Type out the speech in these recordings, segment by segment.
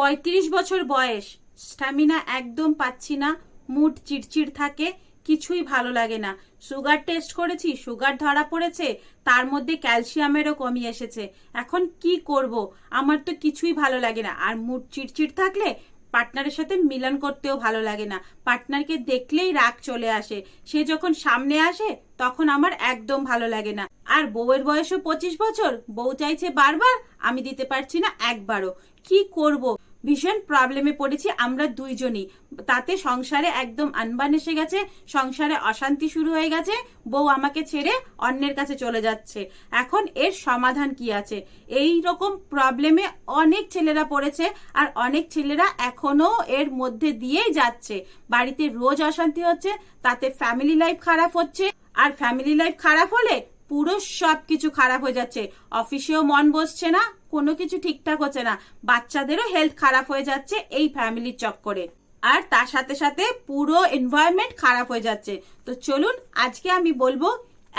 পঁয়ত্রিশ বছর বয়স। স্ট্যামিনা একদম পাচ্ছি না, মুড চিড়চিড় থাকে, কিছুই ভালো লাগে না। সুগার টেস্ট করেছি, সুগার ধরা পড়েছে, তার মধ্যে ক্যালসিয়ামেরও কমি এসেছে। এখন কি করব? আমার তো কিছুই ভালো লাগে না। আর মুড চিড়চিড় থাকলে পার্টনারের সাথে মিলন করতেও ভালো লাগে না। পার্টনারকে দেখলেই রাগ চলে আসে। সে যখন সামনে আসে, তখন আমার একদম ভালো লাগে না। আর বউয়ের বয়সও পঁচিশ বছর, বউ চাইছে বারবার, আমি দিতে পারছি না একবারও। কি করব? ভীষণ প্রবলেমে পড়েছি, আমরা দুইজনই। তাতে সংসারে একদম আনবান এসে গেছে, সংসারে অশান্তি শুরু হয়ে গেছে, বউ আমাকে ছেড়ে অন্যের কাছে চলে যাচ্ছে। এখন এর সমাধান কি আছে? এই রকম প্রবলেমে অনেক ছেলেরা পড়েছে আর অনেক ছেলেরা এখনও এর মধ্যে দিয়েই যাচ্ছে। বাড়িতে রোজ অশান্তি হচ্ছে, তাতে ফ্যামিলি লাইফ খারাপ হচ্ছে। আর ফ্যামিলি লাইফ খারাপ হলে পুরো সব কিছু খারাপ হয়ে যাচ্ছে। অফিসেও মন বসছে না, কোনো কিছু ঠিকঠাক হচ্ছে না। বাচ্চাদেরও হেলথ খারাপ হয়ে যাচ্ছে এই ফ্যামিলির চক্করে। আর তার সাথে সাথে পুরো এনভায়রনমেন্ট খারাপ হয়ে যাচ্ছে। তো চলুন, আজকে আমি বলব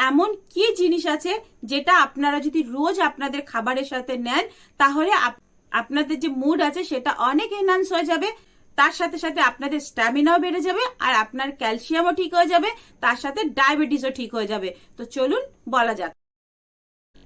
এমন কি জিনিস আছে যেটা আপনারা যদি রোজ আপনাদের খাবারের সাথে নেন, তাহলে আপনাদের যে মুড আছে সেটা অনেক এনহান্স হয়ে যাবে। তার সাথে সাথে আপনাদের স্ট্যামিনাও বেড়ে যাবে আর আপনার ক্যালসিয়ামও ঠিক হয়ে যাবে, তার সাথে ডায়াবেটিসও ঠিক হয়ে যাবে। তো চলুন বলা যাক।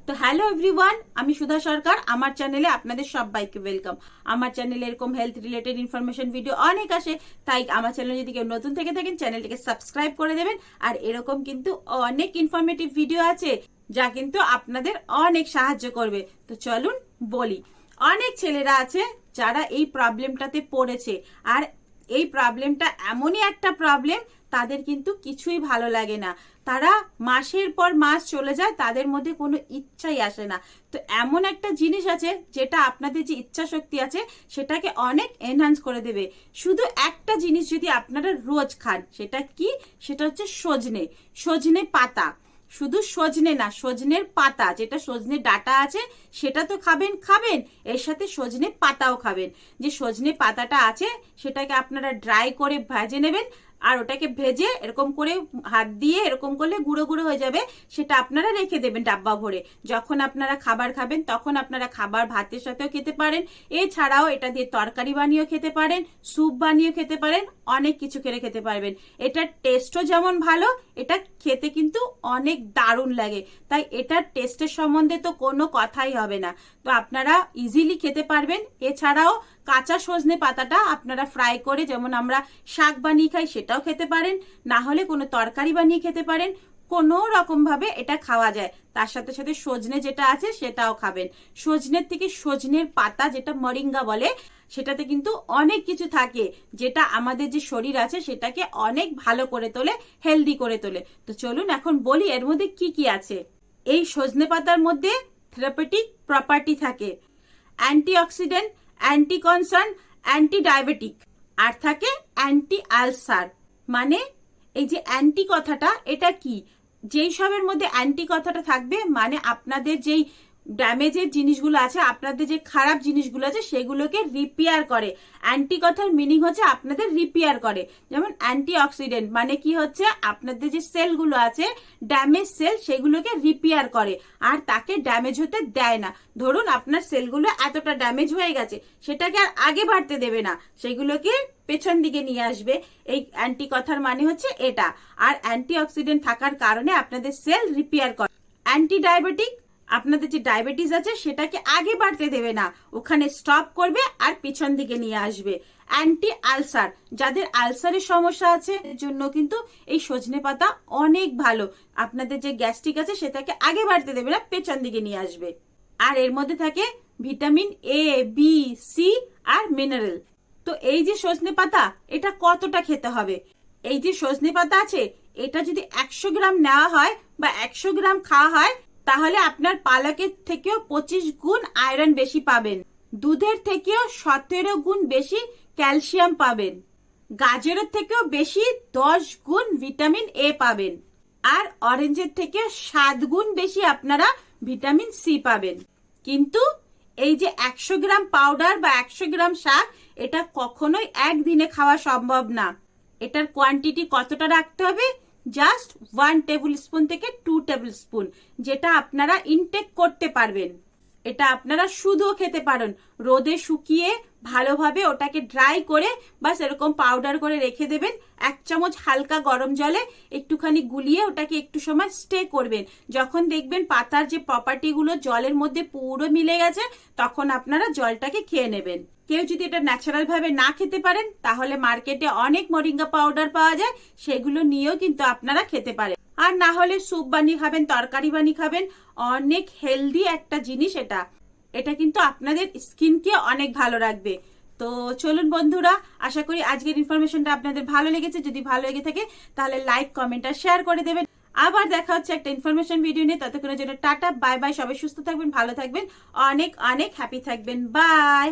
তো হ্যালো এভরিওয়ান, আমি সুধা সরকার, আমার চ্যানেলে আপনাদের সবাইকে ওয়েলকাম। আমার চ্যানেলে এরকম হেলথ রিলেটেড ইনফরমেশন ভিডিও অনেক আসে, তাই আমার চ্যানেলে যদি কেউ নতুন থেকে থাকেন, চ্যানেলটিকে সাবস্ক্রাইব করে দেবেন। আর এরকম কিন্তু অনেক ইনফরমেটিভ ভিডিও আছে, যা কিন্তু আপনাদের অনেক সাহায্য করবে। তো চলুন বলি। অনেক ছেলেরা আছে যারা এই প্রবলেমটাতে পড়েছে। আর এই প্রবলেমটা এমনই একটা প্রবলেম তাদের কিন্তু কিছুই ভালো লাগে না। তারা মাসের পর মাস চলে যায়, তাদের মধ্যে কোনো ইচ্ছাই আসে না। তো এমন একটা জিনিস আছে, যেটা আপনাদের যে ইচ্ছা শক্তি আছে, সেটাকে অনেক এনহান্স করে দেবে। শুধু একটা জিনিস যদি আপনারা রোজ খান, সেটা কি? সেটা হচ্ছে সজনে। সজনে পাতা। শুধু সজনে না, সজনের পাতা, যেটা সজনে ডাটা আছে, সেটা তো খাবেন খাবেন। এর সাথে সজনে পাতাও খাবেন। যে সজনে পাতাটা আছে, সেটাকে আপনারা ড্রাই করে ভেজে নেবেন। আর ওটাকে ভেজে এরকম করে হাত দিয়ে এরকম করলে গুঁড়ো গুঁড়ো হয়ে যাবে, সেটা আপনারা রেখে দেবেন ডাব্বা ভরে। যখন আপনারা খাবার খাবেন, তখন আপনারা খাবার ভাতের সাথেও খেতে পারেন। এছাড়াও এটা দিয়ে তরকারি বানিয়েও খেতে পারেন, স্যুপ বানিয়েও খেতে পারেন, অনেক কিছু করে খেতে পারবেন। এটার টেস্টও যেমন ভালো, এটা খেতে কিন্তু অনেক দারুণ লাগে। তাই এটার টেস্টের সম্বন্ধে তো কোনো কথাই হবে না। তো আপনারা ইজিলি খেতে পারবেন। এছাড়াও কাঁচা সজনে পাতাটা আপনারা ফ্রাই করে, যেমন আমরা শাক বানিয়ে খাই সেটাও খেতে পারেন, না হলে কোনো তরকারি বানিয়ে খেতে পারেন, কোনো রকম ভাবে এটা খাওয়া যায়। তার সাথে সাথে সজনে যেটা আছে সেটাও খাবেন। সজনের থেকে সজনের পাতা যেটা মরিঙ্গা বলে, সেটাতে কিন্তু অনেক কিছু থাকে যেটা আমাদের যে শরীর আছে সেটাকে অনেক ভালো করে তোলে, হেলদি করে তোলে। তো চলুন এখন বলি এর মধ্যে কি কি আছে। এই সজনে পাতার মধ্যে থেরাপেটিক প্রপার্টি থাকে। Antioxidant anti cancer anti diabetic আর থাকে অ্যান্টি আলসার মানে এই যে অ্যান্টি কথাটা এটা কি? যেই সবের মধ্যে অ্যান্টি কথাটা থাকবে মানে আপনাদের যেই ড্যামেজের জিনিসগুলো আছে, আপনাদের যে খারাপ জিনিসগুলো আছে, সেগুলোকে রিপেয়ার করে। অ্যান্টি কথার মিনিং হচ্ছে আপনাদের রিপেয়ার করে। যেমন অ্যান্টি অক্সিডেন্ট মানে কি হচ্ছে? আপনাদের যে সেলগুলো আছে ড্যামেজ সেল সেগুলোকে রিপেয়ার করে। আর তাকে ড্যামেজ হতে দেয় না। ধরুন আপনার সেলগুলো এতটা ড্যামেজ হয়ে গেছে, সেটাকে আর আগে বাড়তে দেবে না। সেগুলোকে পেছন দিকে নিয়ে আসবে। এই অ্যান্টি কথার মানে হচ্ছে এটা। আর অ্যান্টি অক্সিডেন্ট থাকার কারণে আপনাদের সেল রিপেয়ার করে। অ্যান্টি ডায়াবেটিক আপনাদের যে ডায়াবেটিস আছে সেটাকে আগে বাড়তে দেবে না। ওখানে স্টপ করবে আর পিছন দিকে নিয়ে আসবে। অ্যান্টি আলসার যাদের আলসারের সমস্যা আছে জন্য কিন্তু এই সজনে পাতা অনেক ভালো। আপনাদের যে গ্যাস্ট্রিক আছে সেটাকে আগে বাড়তে দেবে না, পেছন দিকে নিয়ে আসবে। আর এর মধ্যে থাকে ভিটামিন এ বি সি আর মিনারেল তো এই যে সজনে পাতা, এটা কতটা খেতে হবে? এই যে সজনে পাতা আছে, এটা যদি একশো গ্রাম নেওয়া হয় বা একশো গ্রাম খাওয়া হয় তাহলে আপনার পালকের থেকেও পঁচিশ গুণ আয়রন বেশি পাবেন। দুধের থেকেও সতেরো গুণ বেশি ক্যালসিয়াম পাবেন। গাজরের থেকেও বেশি দশ গুণ ভিটামিন এ পাবেন। আর অরেঞ্জের থেকে সাত গুণ বেশি আপনারা ভিটামিন সি পাবেন। কিন্তু এই যে একশো গ্রাম পাউডার বা একশো গ্রাম শাক এটা কখনোই একদিনে খাওয়া সম্ভব না। এটার কোয়ান্টিটি কতটা রাখতে হবে? জাস্ট ওয়ান টেবিল স্পুন থেকে টু টেবিল স্পুন যেটা আপনারা ইনটেক করতে পারবেন। এটা আপনারা শুধুও খেতে পারেন। রোদে শুকিয়ে ভালোভাবে ওটাকে ড্রাই করে বাস এরকম পাউডার করে রেখে দেবেন। এক চামচ হালকা গরম জলে একটুখানি গুলিয়ে ওটাকে একটু সময় স্টে করবেন। যখন দেখবেন পাতার যে প্রপার্টিগুলো জলের মধ্যে পুরো মিলে গেছে, তখন আপনারা জলটাকে খেয়ে নেবেন। কেউ যদি এটা ন্যাচারাল ভাবে না খেতে পারেন, তাহলে মার্কেটে অনেক মরিঙ্গা পাউডার পাওয়া যায়, সেগুলো নিয়েও কিন্তু আপনারা খেতে পারেন। আর না হলে স্যুপ বানিয়ে খাবেন, তরকারি বানিয়ে খাবেন, অনেক হেলদি একটা জিনিস এটা। এটা কিন্তু আপনাদের স্কিনকে অনেক ভালো রাখবে। তো চলুন বন্ধুরা, আশা করি আজকের ইনফরমেশনটা আপনাদের ভালো লেগেছে। যদি ভালো লেগে থাকে, তাহলে লাইক কমেন্ট আর শেয়ার করে দেবেন। আবার দেখা হচ্ছে একটা ইনফরমেশন ভিডিও নিয়ে। ততক্ষণের জন্য টাটা বাই বাই সবাই সুস্থ থাকবেন, ভালো থাকবেন। অনেক অনেক হ্যাপি থাকবেন। বাই